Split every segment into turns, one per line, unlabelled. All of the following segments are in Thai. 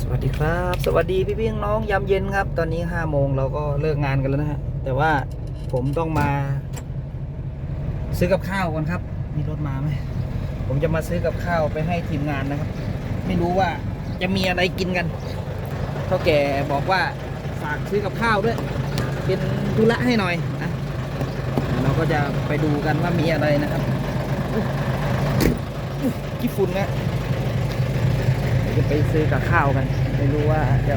สวัสดีครับ สวัสดีพี่พี่น้องยามเย็นครับ ตอนนี้ห้าโมงเราก็เลิกงานกันแล้วนะฮะ แต่ว่าผมต้องมา ซื้อกับข้าวก่อนครับ มีรถมาไหม ผมจะมาซื้อกับข้าวไปให้ทีมงานนะครับ ไม่รู้ว่าจะมีอะไรกินกัน เท่าแก่บอกว่าฝากซื้อกับข้าวด้วย เป็นธุระให้หน่อยนะเราก็จะไปดูกันว่ามีอะไรนะครับอุ๊ยอุ๊ยกี่ฝุ่นนะเดี๋ย จะไปซื้อกับข้าวกัน ไม่รู้ว่าจะ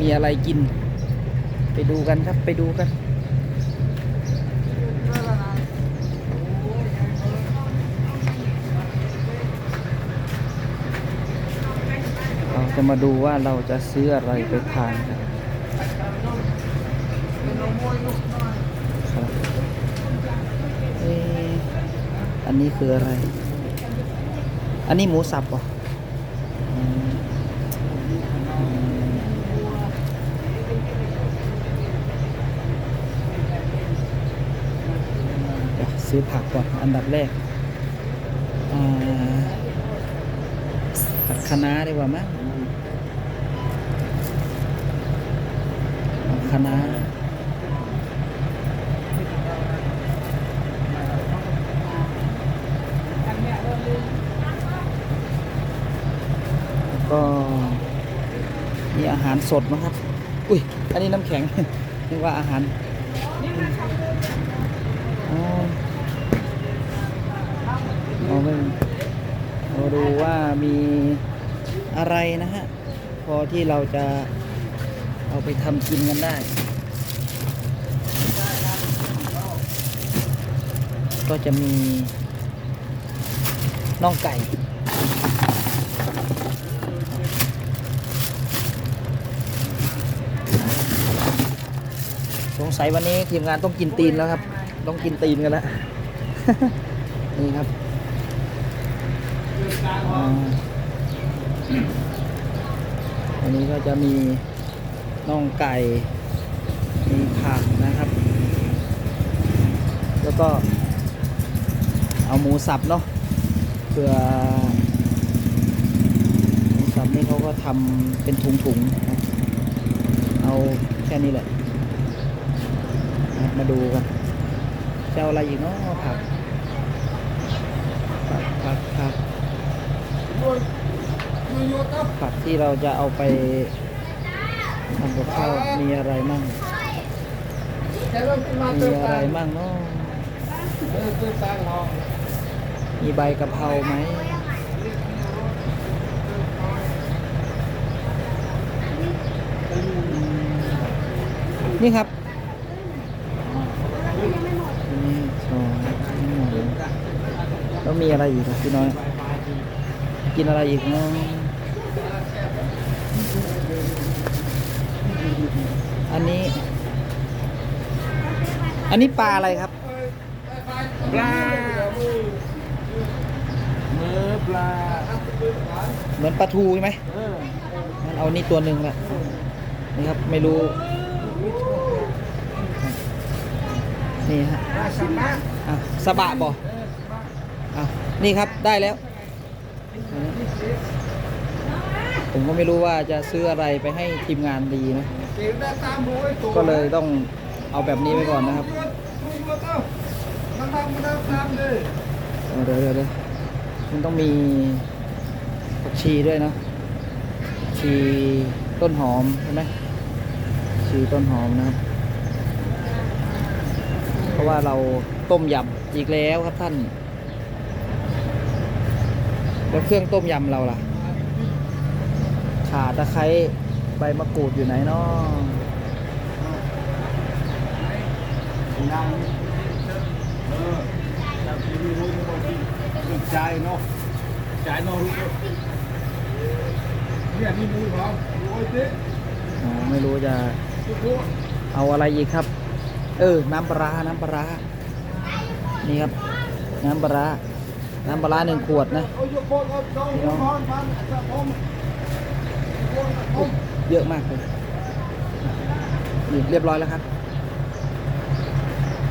มีอะไรกิน ไปดูกันครับไปดูกันเราจะมาดูว่าเราจะซื้ออะไรไปทานกันอันนี้คืออะไร อันนี้หมูสับเหรอมอืมเดี๋ยว ซื้อผักก่อนอันดับแรกผัดคะน้าดีกว่ามั้งเอาคะน้าก็มีอาหารสดมั้งครับ อุ้ย อันนี้น้ำแข็งนึกว่าอาหารอ๋อเอาไม่เราดูว่า มีอะไรนะฮะ พอที่เราจะเอาไปทำกินกันได้ ก็จะมีน่องไก่สงสัยวันนี้ทีมงานต้องกินตีนแล้วครับ ต้องกินตีนกันแล้ว นี่ครับ อันนี้ก็จะมีน่องไก่ มีผักนะครับ แล้วก็เอาหมูสับเนาะเพื่อหมูสับนี่เขาก็ทำเป็นถุงๆนะเอาแค่นี้แหละ มาดูกันจะเอาอะไรอีกเนาะผัก ผักที่เราจะเอาไปทำกับข้าวมีอะไรมั่งมีอะไรมั่งเนาะมีใบกะเพราไหมนี่ครับนี่สองนี่หมูแล้วมีอะไรอีกครับพี่น้อย กินอะไรอีกเนาะ อันนี้ อันนี้ปลาอะไรครับ
ปลาเมื่อปลา
เหมือนปลาทูใช่ไหม
เออ
งั้นเอานี่ตัวหนึ่งแหละนี่ครับไม่รู้ นี่ฮะ
ปลาสัมมา
อะสบะบ่อะนี่ครับได้แล้ว ผมก็ไม่รู้ว่าจะซื้ออะไรไปให้ทีมงานดีนะ
เก็
เลยต้องเอาแบบนี้ไปก่อนนะครับ
เดี๋
ยวเดี๋ยวเดี๋ยวมันต้องมีผักชีด้วยนะชีต้นหอมใช่ไหมชีต้นหอมนะครับ เพราะว่าเราต้มยำอีกแล้วครับท่าน แล้วเครื่องต้มยำเราล่ะ ขาตะไคร้ บมะกรูดอยู่ไหนเนาะ
นางเออจากที่รู้รู้ไม่บอกที่ตึกใจเนาะใจเนาะรู้เนี่ยนี่มูเขาโอ้ยเจ๊
อ๋อไม่รู้จะเอาอะไรอีกครับ เออ น้ำปลา น้ำปลา นี่ครับ น้ำปลา น้ำปลาหนึ่งขวดนะ
เอายกโบนเอาจอง
เยอะมากเลยนี่เรียบร้อยแล้วครับ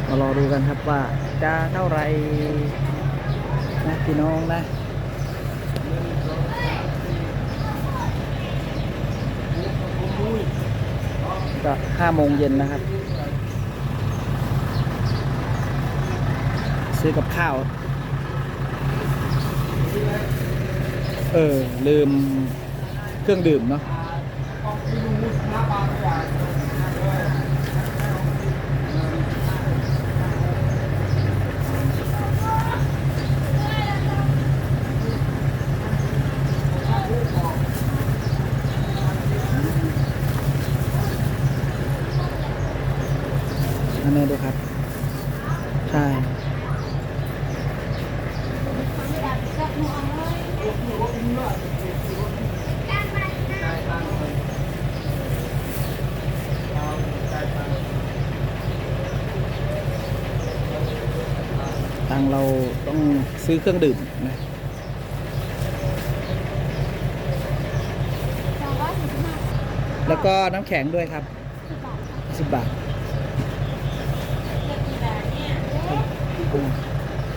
มารอดูกันครับว่าจะเท่าไรนะพี่น้องนะก็ห้าโมงเย็นนะครับ ซื้อกับข้าว เออ ลืมเครื่องดื่มเนาะ ซื้อเครื่องดื่มนะแล้วก็น้ำแข็งด้วยครับสิบบาทอืม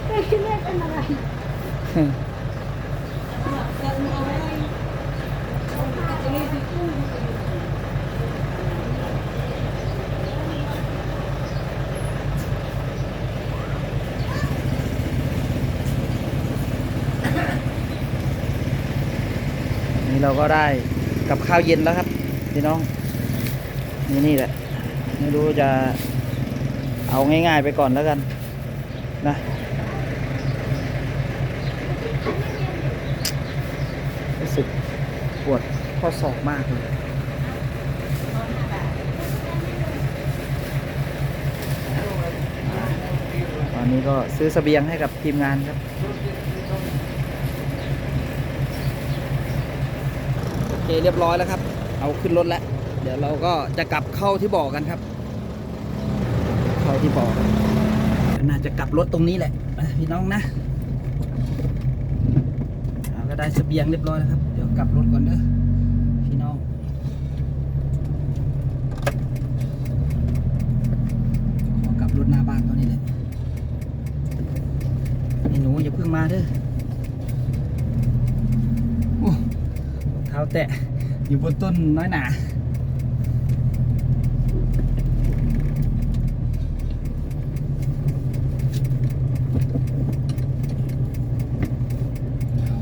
ไม่คิดว่าเป็นอะไร
นี่เเราก็ได้กับข้าวเย็นแล้วครับพี่น้อง นี่นี่แหละ ไม่รู้จะเอาง่ายๆไปก่อนแล้วกัน นะรู้สึกปวดข้อศอกมากเลยตอนนี้ก็ซื้อเสบียงให้กับทีมงานครับ โอ เคเรียบร้อยแล้วครับ เอาขึ้นรถแล้ว เดี๋ยวเราก็จะกลับเข้าที่บ่อกันครับ เข้าที่บ่อน่าจะกลับรถตรงนี้แหละพี่น้องนะเอาก็ได้เสบียงเรียบร้อยแล้วครับ เดี๋ยวกลับรถก่อนเด้อพี่น้องขอกลับรถหน้าบ้านเขานี่แหละไอ้หนูอย่าเพิ่งมาเด้อโอ้ เท้าแตะอยู่บนต้นน้อยหนา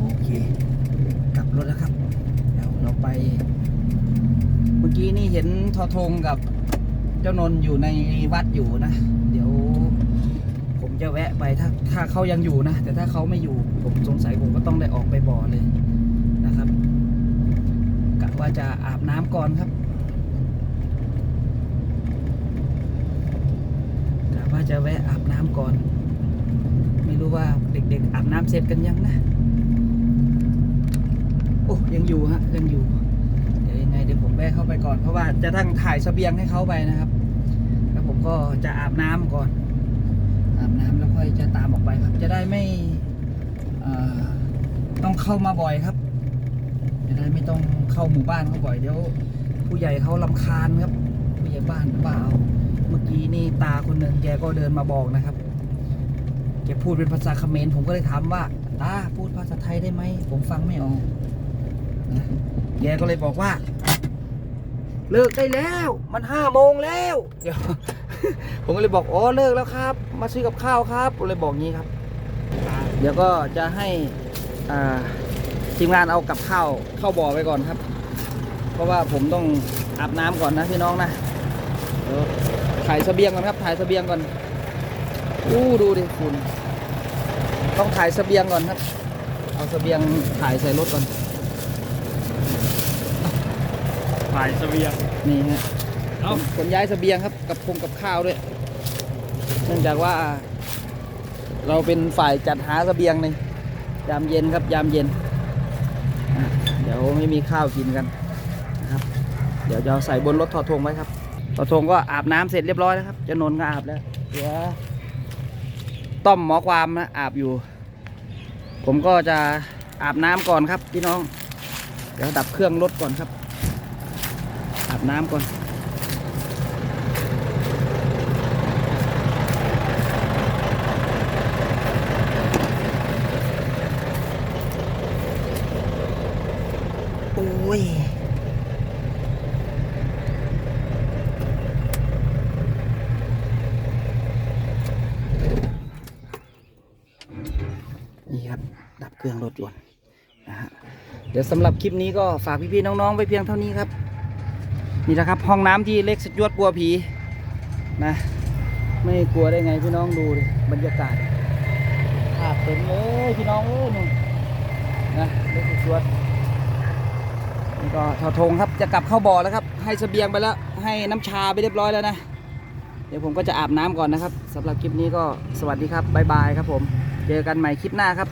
โอเค กลับรถแล้วครับ เดี๋ยวเราไป เมื่อกี้นี่เห็นทอทงกับเจ้านนอยู่ในวัดอยู่นะ เดี๋ยวผมจะแวะไปถ้าถ้าเขายังอยู่นะ แต่ถ้าเขาไม่อยู่ผมสงสัยผมก็ต้องได้ออกไปบ่อเลยนะครับ ว่าจะอาบน้ำก่อนครับกะว่าจะแวะอาบน้ำก่อน ไม่รู้ว่าเด็กๆอาบน้ำเสร็จกันยังนะ โอ้ยังอยู่ฮะยังอยู่ เดี๋ยวยังไงเดี๋ยวผมแวะเข้าไปก่อนเพราะว่าจะตั้งถ่ายเสบียงให้เขาไปนะครับ แล้วผมก็จะอาบน้ำก่อน อาบน้ำแล้วค่อยจะตามออกไปครับ จะได้ไม่ต้องเข้ามาบ่อยครับ จะได้ไม่ต้องเข้าหมู่บ้านเขาบ่อยเดี๋ยว ผู้ใหญ่เขาลำคาญครับผู้ใหญ่บ้านหรือเปล่าเมื่อกี้นี่ตาคนหนึ่งแกก็เดินมาบอกนะครับแกพูดเป็นภาษาเขมรผมก็เลยถามว่าตาพูดภาษาไทยได้ไหมผมฟังไม่ออกนะแกก็เลยบอกว่า เลิกได้แล้ว มันห้าโมงแล้ว เดี๋ยว ผมก็เลยบอกอ๋อเลิกแล้วครับ มาซื้อกับข้าวครับผมเลยบอกงี้ครับ เดี๋ยวก็จะให้อ่า ทีมงานเอากับข้าวเข้าบ่อไปก่อนครับ เพราะว่าผมต้องอาบน้ำก่อนนะพี่น้องนะเดี๋ยวถ่ายเสบียงก่อนครับ ถ่ายเสบียงก่อนอู้ดูดิคุณ ต้องถ่ายเสบียงก่อนครับ เอาเสบียงถ่ายใส่รถก่อน
ถ่ายเสบียง
นี่ฮะ
เอ้า
ขนย้ายเสบียงครับ กับพงกับข้าวด้วย เนื่องจากว่า เราเป็นฝ่ายจัดหาเสบียงในยามเย็นครับ ยามเย็นอะเดี๋ ยวไม่มีข้าวกินกันนะครับ เดี๋ยวจะใส่บนรถทอทงไว้ครับทอทงก็อาบน้ำเสร็จเรียบร้อยแล้วครับจะนนก็อาบแล้วเดี๋ยวต้อมหมอความนะอาบอยู่ ผมก็จะอาบน้ำก่อนครับพี่น้อง เดี๋ยวดับเครื่องรถก่อนครับ อาบน้ำก่อน โอ้ย นี่ครับ ดับ เครื่องรถยนต์นะฮะเดี๋ยวสำหรับคลิปนี้ก็ฝากพี่ๆน้องๆไว้เพียงเท่านี้ครับ นี่นะครับห้องน้ำที่เล็กสจวดกลัวผีนะไม่กลัวได้ไงพี่น้องดูดิบรรยากาศภาพเต็มเลยพี่น้องเอ้ยนู่นนะเล็กสจวดนี่ก็ทอทงครับจะกลับเข้าบ่อแล้วครับ ให้เสบียงไปแล้ว ให้น้ำชาไปเรียบร้อยแล้วนะเดี๋ยวผมก็จะอาบน้ำก่อนนะครับสำหรับคลิปนี้ก็สวัสดีครับบ๊ายบายครับผม เจอกันใหม่คลิปหน้าครับ